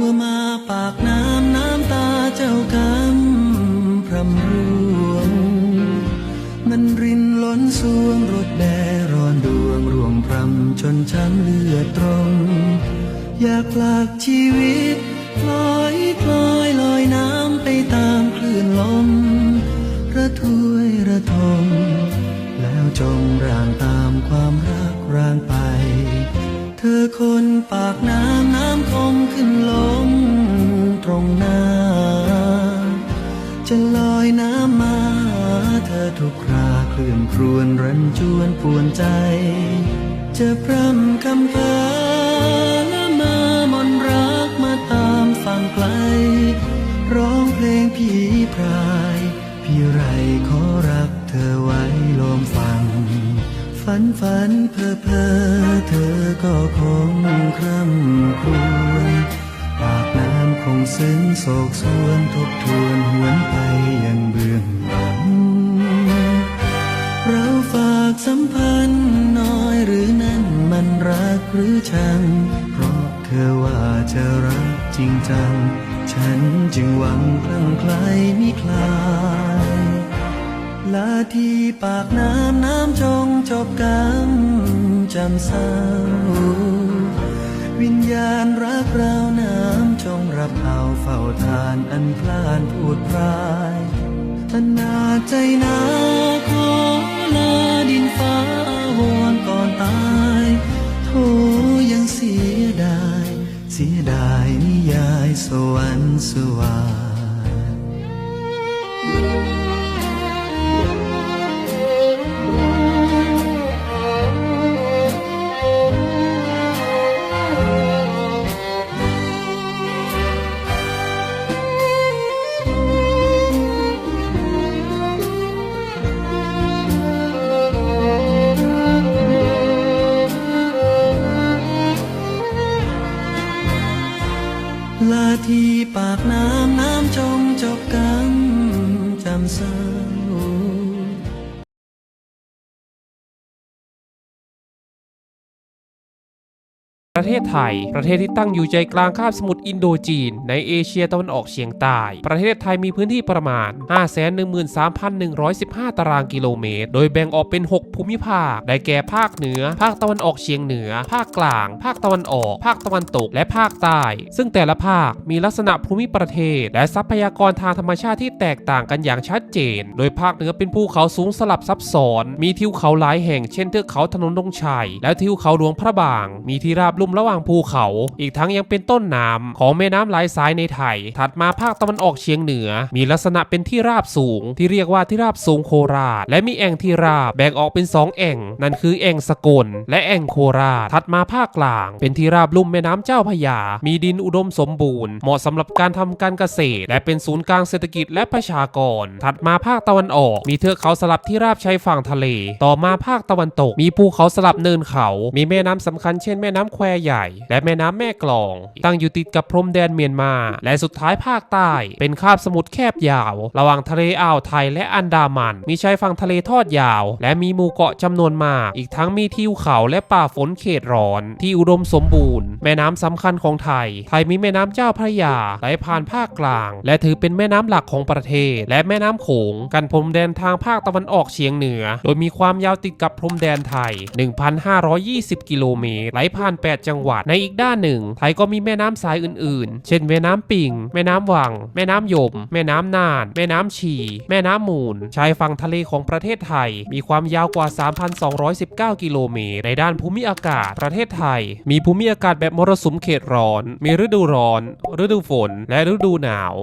มื่อมาปากน้ำน้ำตาเจ้ากำพรำรวง มันรินล้นสวงรถแดร้อนดวงร่วงพรำจนช้ำเลือดตรง อยากปลากชีวิตลอยคลอยลอยน้ำไปตามคลื่นลม ระทวยระทมแล้วจมร่างตามความรักร่างไป เธอคนปากน้ำน้ำคมขึ้นลงตรงหน้า จะลอยน้ำมา เธอทุกคราเคลื่อนครวนรันจวนปวนใจ จะพร่ำคำพอละเมอมนรักมาตามฟังไกล ร้องเพลงผีพราย พี่ไรขอรัก ฝันฝันเพอเพอเธอก็คงคร่ำครวญปากน้ำคงซึ้งโศกสวนทบทวนหวนไปยังเบื้องหลัง เราฝากสัมพันธ์น้อยหรือนั่นมันรักหรือชัง เพราะเธอว่าจะรักจริงจัง ฉันจึงหวังคลั่งไคล้มิคลา ลาที่ปากน้ำน้ำจงจบกรรมจำเศร้าวิญญาณรักเราน้ำจงรับเอาเฝ้าทานอันพลานพูดพรายอนาใจนาขอลาดินฟ้าวอนก่อนตายโทยังเสียดาย เสียดายนิยายสวรรค์สวาส จ ประเทศไทย ประเทศที่ตั้งอยู่ใจกลางคาบสมุทรอินโดจีน ในเอเชียตะวันออกเฉียงใต้ ประเทศไทยมีพื้นที่ประมาณ 513,115 ตารางกิโลเมตร โดยแบ่งออกเป็น 6 ภูมิภาค ได้แก่ภาคเหนือ ภาคตะวันออกเฉียงเหนือ ภาคกลาง ภาคตะวันออก ภาคตะวันตก และภาคใต้ ซึ่งแต่ละภาคมีลักษณะภูมิประเทศ และทรัพยากรทางธรรมชาติที่แตกต่างกันอย่างชัดเจน โดยภาคเหนือเป็นภูเขาสูงสลับซับซ้อน มีทิวเขาหลายแห่ง เช่นเทือกเขาถนนดงชัย และทิวเขาหลวงพระบาง มีที่ราบลุ่มระหว่างภูเขา อีกทั้งยังเป็นต้นน้ำของแม่น้ำหลายสายในไทย ถัดมาภาคตะวันออกเฉียงเหนือ มีลักษณะเป็นที่ราบสูง ที่เรียกว่าที่ราบสูงโคราช และมีแอ่งที่ราบแบ่งออกเป็นสองแอ่ง นั่นคือแอ่งสกล และแอ่งโคราช ถัดมาภาคกลาง เป็นที่ราบลุ่มแม่น้ำเจ้าพยา มีดินอุดมสมบูรณ์ เหมาะสำหรับการทำการเกษตร และเป็นศูนย์กลางเศรษฐกิจและประชากร ถัดมาภาคตะวันออก มีเทือกเขาสลับที่ราบชายฝั่งทะเล ต่อมาภาคตะวันตก มีภูเขาสลับเนินเขา มีแม่น้ำสำคัญเช่นแม่น้ำแควใหญ่ และแม่น้ำแม่กลอง ตั้งอยู่ติดกับพรมแดนเมียนมา และสุดท้ายภาคใต้ เป็นคาบสมุทรแคบยาว ระหว่างทะเลอ่าวไทยและอันดามัน มีชายฝั่งทะเลทอดยาว และมีหมู่เกาะจำนวนมาก อีกทั้งมีทิวเขาและป่าฝนเขตร้อน ที่อุดมสมบูรณ์ แม่น้ำสำคัญของไทย ไทยมีแม่น้ำเจ้าพระยาไหลผ่านภาคกลาง และถือเป็นแม่น้ำหลักของประเทศ และแม่น้ำโขง กันพรมแดนทางภาคตะวันออกเฉียงเหนือ โดยมีความยาวติดกับพรมแดนไทย 1,520 กิโลเมตรไหลผ่าน 8จังหวัด ในอีกด้านหนึ่ง ไทยก็มีแม่น้ำสายอื่น ๆ เช่นแม่น้ำปิง แม่น้ำวัง แม่น้ำยม แม่น้ำน่าน แม่น้ำฉีแม่น้ำมูล ชายฝั่งทะเลของประเทศไทย มีความยาวกว่า 3,219 กิโลเมตร ในด้านภูมิอากาศ ประเทศไทย มีภูมิอากาศแบบมรสุมเขตร้อน มีฤดูร้อน ฤดูฝน และฤดูหนาว